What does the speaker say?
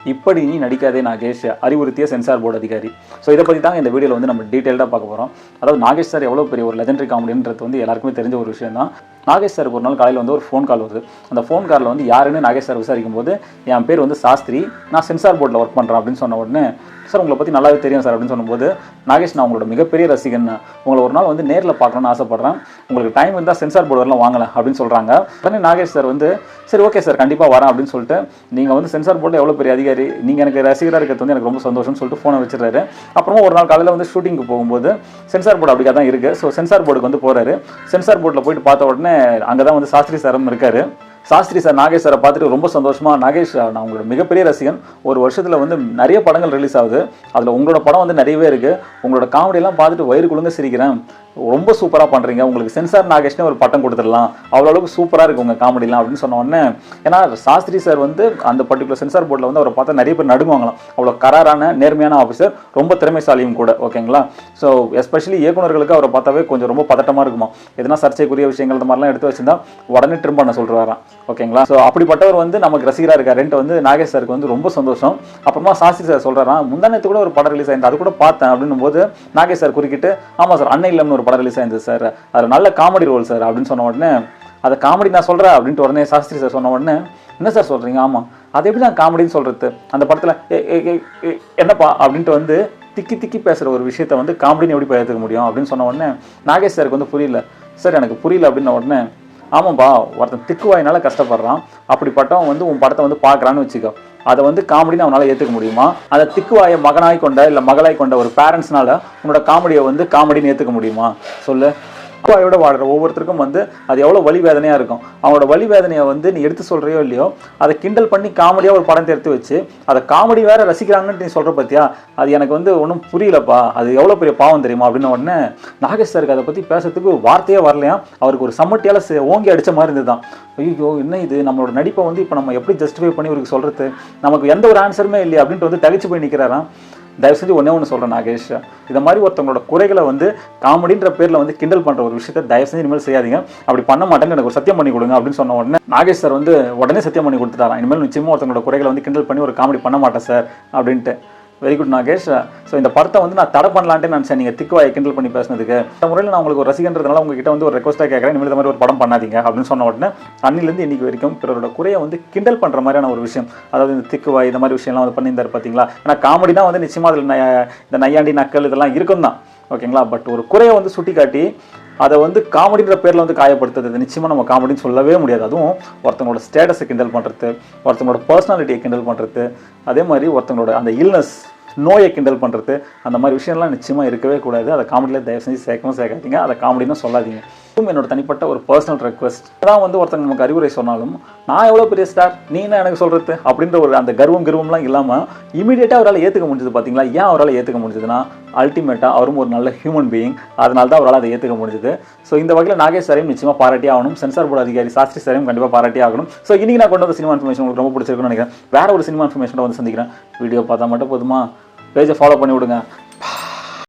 இப்படி நீ நடிக்காதே நாகேஷ் அறிவுறுத்திய சென்சார் போர்டு அதிகாரி. ஸோ இதை பற்றி தான் இந்த வீடியோவில் வந்து நம்ம டீட்டெயில்டாக பார்க்க போகிறோம் அதாவது நாகேஷ் சார் எவ்வளோ பெரிய ஒரு லெஜண்டரி காமெடின்றது வந்து எல்லாருக்குமே தெரிஞ்ச ஒரு விஷயம் தான் நாகேஷ் சாருக்கு ஒரு நாள் காலையில் வந்து ஒரு ஃபோன் கால் வருது. அந்த ஃபோன் காலில் வந்து யாருன்னு நாகேஷ் சார் விசாரிக்கும் போது என் பேர் வந்து சாஸ்திரி. நான் சென்சார் போர்டில் ஒர்க் பண்ணுறேன் அப்படின்னு சொன்ன உடனே சார் உங்களை பற்றி நல்லாவே தெரியும் சார் அப்படின்னு சொல்லும்போது நாகேஷ் நான் உங்களோட மிகப்பெரிய ரசிகன். உங்களை ஒரு நாள் வந்து நேரில் பார்க்கணும்னு ஆசைப்பட்றேன். உங்களுக்கு டைம் இருந்தால் சென்சார் போர்டு வரலாம் வாங்கலாம் அப்படின்னு சொல்கிறாங்க உடனே நாகேஷ் சார் வந்து சரி ஓகே சார் கண்டிப்பாக வரேன் அப்படின்னு சொல்லிட்டு நீங்கள் வந்து சென்சார் போர்டில் எவ்வளோ பெரிய அதிகாரி? நீங்கள் எனக்கு ரசிகராக இருக்கிறது வந்து எனக்கு ரொம்ப சந்தோஷம்னு சொல்லிட்டு ஃபோனை வச்சிடுறாரு. அப்புறமா ஒரு நாள் காலையில் வந்து ஷூட்டிங்க்கு போகும்போது சென்சார் போர்டு அப்படிக்கா தான் இருக்குது ஸோ சென்சார் போர்டுக்கு வந்து போகிறாரு சென்சார் போர்டில் போயிட்டு பார்த்த உடனே அங்கே தான் வந்து சாஸ்திரி சாரம் இருக்காரு. சாஸ்திரி சார் நாகேஷ் சாரை பார்த்துட்டு ரொம்ப சந்தோஷமா நாகேஷ் நான் உங்களோட மிகப்பெரிய ரசிகன். ஒரு வருஷத்தில் வந்து நிறைய படங்கள் ரிலீஸ் ஆகுது. அதில் உங்களோட படம் வந்து நிறையவே இருக்குது உங்களோட காமெடியெல்லாம் பார்த்துட்டு வயிறு குழுங்க சிரிக்கிறேன். ரொம்ப சூப்பராக பண்ணுறீங்க உங்களுக்கு சென்சார் நாகேஷ்னே ஒரு பட்டம் கொடுத்துடலாம். அவ்வளோ அளவுக்கு சூப்பராக இருக்குது உங்கள் காமெடிலாம் அப்படின்னு சொன்ன உடனே ஏன்னா சாஸ்திரி சார் வந்து அந்த பர்டிகுலர் சென்சார் போர்டில் வந்து அவரை பார்த்தா நிறைய பேர் நடுங்குவாங்களாம். அவ்வளோ கராரான நேர்மையான ஆஃபீஸர் ரொம்ப திறமைசாலியும் கூட. ஓகேங்களா? ஸோ எஸ்பெஷலி இயக்குனர்களுக்கு அவரை பார்த்தாவே கொஞ்சம் ரொம்ப பதட்டமாக இருக்குமா எதனா சர்ச்சைக்குரிய விஷயங்கள் இந்த மாதிரிலாம் எடுத்து வச்சிருந்தா உடனே ட்ரிம் பண்ண சொல்கிறாராம் ஓகேங்களா? ஸோ அப்படிப்பட்டவர் வந்து நமக்கு ரசிகராக இருக்காருன்ட்டு வந்து நாகேஷ் சாருக்கு வந்து ரொம்ப சந்தோஷம். அப்புறமா சாஸ்திரி சார் சொல்கிறாராம் முந்தானத்து கூட ஒரு படம் ரிலீஸ் ஆயிருந்தது. அது கூட பார்த்தேன் அப்படின்னும் போது நாகேஷ் சார் குறுக்கிட்டு ஆமாம் சார் அன்னை இல்லம்னு ஒரு படம் ரிலீஸ் ஆயிருந்தது சார். அது நல்ல காமெடி ரோல் சார் அப்படின்னு சொன்ன உடனே அதை காமெடி நான் சொல்கிறேன் அப்படின்ட்டு உடனே சாஸ்திரி சார் சொன்ன உடனே என்ன சார் சொல்கிறீங்க ஆமாம் அது எப்படி நான் காமெடின்னு சொல்கிறது அந்த படத்தில் என்னப்பா? அப்படின்ட்டு வந்து திக்கி திக்கி பேசுகிற ஒரு விஷயத்த வந்து காமெடின்னு எப்படி ஏற்றுக்க முடியும் அப்படின்னு சொன்ன உடனே நாகேஷ் சாருக்கு வந்து புரியல. சார் எனக்கு புரியல அப்படின்ன உடனே ஆமாம்ப்பா ஒருத்தன் திக்குவாயினால கஷ்டப்படுறான். அப்படிப்பட்டவன் வந்து உன் படத்தை வந்து பார்க்குறான்னு வச்சுக்கோ. அதை வந்து காமெடின்னு அவனால் ஏற்றுக்க முடியுமா? அதை திக்குவாயை மகனாய் கொண்ட இல்லை மகளாய் கொண்ட ஒரு பேரண்ட்ஸ்னால உன்னோட காமெடியை வந்து காமெடின்னு ஏற்றுக்க முடியுமா? சொல்லு. திக்குவாயோட வாழ்கிற ஒவ்வொருத்தருக்கும் வந்து அது எவ்வளோ வலி வேதனையாக இருக்கும். அவனோட வலி வேதனையை வந்து நீ எடுத்து சொல்கிறியோ இல்லையோ அதை கிண்டல் பண்ணி காமெடியாக ஒரு படத்தை எடுத்து வச்சு அதை காமெடி வேற ரசிக்கிறாங்கன்னு நீ சொல்கிற பார்த்தியா அது எனக்கு வந்து ஒன்றும் புரியலப்பா. அது எவ்வளோ பெரிய பாவம் தெரியுமா? அப்படின்னு உடனே நாகேஷ் சாருக்கு அதை பற்றி பேசுறதுக்கு வார்த்தையே வரலையா? அவருக்கு ஒரு சம்மட்டியால் ஓங்கி அடிச்ச மாதிரி இருந்ததுதான் ஐயோ என்ன இது? நம்மளோட நடிப்பை வந்து இப்போ நம்ம எப்படி ஜஸ்டிஃபை பண்ணி இவருக்கு சொல்கிறது நமக்கு எந்த ஒரு ஆன்சருமே இல்லையா அப்படின்ட்டு வந்து தகச்சு போய் நிற்கிறாராம் தயவு செஞ்சு ஒன்றே ஒன்று சொல்கிறேன் நாகேஷ். இந்த மாதிரி ஒருத்தவங்களோட குறைகளை வந்து காமெடின்ற பேரில் வந்து கிண்டல் பண்ணுற ஒரு விஷயத்தை தயவு செஞ்சு இனிமேல் செய்யாதீங்க. அப்படி பண்ண மாட்டேங்க எனக்கு ஒரு சத்தியம் பண்ணி கொடுங்க அப்படின்னு சொன்ன உடனே நாகேஷ் சார் வந்து உடனே சத்தியம் பண்ணி கொடுத்துட்டாராம். இனிமேல் நிச்சயமாக ஒருத்தவங்களோட குறைகளை வந்து கிண்டல் பண்ணி ஒரு காமெடி பண்ண மாட்டேன் சார் அப்படின்ட்டு. வெரி குட் நாகேஷ் ஸோ இந்த படத்தை வந்து நான் தடை பண்ணலான்ட்டு நான் நீங்கள் திக்குவாயை கிண்டல் பண்ணி பேசினதுக்கு. இந்த முறையில் நான் உங்களுக்கு ஒரு ரசிகன்றதுனால உங்ககிட்ட வந்து ஒரு ரெக்வஸ்ட்டாக கேட்குறேன் இனிமேல் இந்த மாதிரி ஒரு படம் பண்ணாதீங்க அப்படின்னு சொன்ன உடனே அன்னிலேருந்து இன்னைக்கு வரைக்கும் பிறரோட குறையை வந்து கிண்டல் பண்ணுற மாதிரியான ஒரு விஷயம். அதாவது இந்த திக்குவாய் இந்த மாதிரி விஷயம்லாம் வந்து பண்ணியிருந்தார் பார்த்தீங்களா ஏன்னா காமெடினா வந்து நிச்சயமாக அதில் இந்த நையாண்டி நக்கல் இதெல்லாம் இருக்கும் தான். ஓகேங்களா? பட் ஒரு குறையை வந்து சுட்டி காட்டி அதை வந்து காமெடின்ற பேரில் வந்து காயப்படுத்துறது நிச்சயமாக நம்ம காமெடின்னு சொல்லவே முடியாது. அதுவும் ஒருத்தங்களோட ஸ்டேட்டஸை கிண்டல் பண்ணுறது ஒருத்தங்களோட பர்சனாலிட்டியை கிண்டல் பண்ணுறது அதே மாதிரி ஒருத்தங்களோட அந்த இல்னஸ் நோயை கிண்டல் பண்ணுறது அந்த மாதிரி விஷயம்லாம் நிச்சயமாக இருக்கவே கூடாது. அதை காமெடியில் தயவு செஞ்சு சேர்க்கவும் சேர்க்காதீங்க. அதை காமெடின்னு சொல்லாதீங்க. என்னோட தனிப்பட்ட ஒரு பர்சனல் ரெக்வஸ்ட் தான் வந்து ஒருத்தங்க நமக்கு அறிவுரை சொன்னாலும் நான் எவ்வளோ பெரிய ஸ்டார் நீ என்ன எனக்கு சொல்கிறது அப்படின்ற ஒரு அந்த கர்வம் கர்வம்லாம் இல்லாமல் இமீடியட்டாக அவரால் ஏற்றுக்க முடிஞ்சது பார்த்தீங்களா ஏன் அவரால் ஏற்றுக்க முடிஞ்சதுன்னா அல்டிமேட்டாக அவரும் ஒரு நல்ல ஹியூமன் பீயிங் அதனால தான் அவரால் அதை ஏற்றுக்க முடிஞ்சது. ஸோ இந்த வகையில் நாகேஷ் சாரையும் நிச்சயமாக பாராட்டி ஆகணும். சென்சார் போர்டு அதிகாரி சாஸ்திரி சாரையும் கண்டிப்பாக பாராட்டி ஆகணும். ஸோ இன்றைக்கி நான் கொண்டு வந்த சினிமா இன்ஃபர்மேஷன் உங்களுக்கு ரொம்ப பிடிச்சிருக்குன்னு நினைக்கிறேன். வேற ஒரு சினிமா இன்ஃபர்மேஷனை வந்து சந்திக்கிறேன். வீடியோ பார்த்தா மட்டும் போதுமா? பேஜை ஃபாலோ பண்ணி விடுங்க.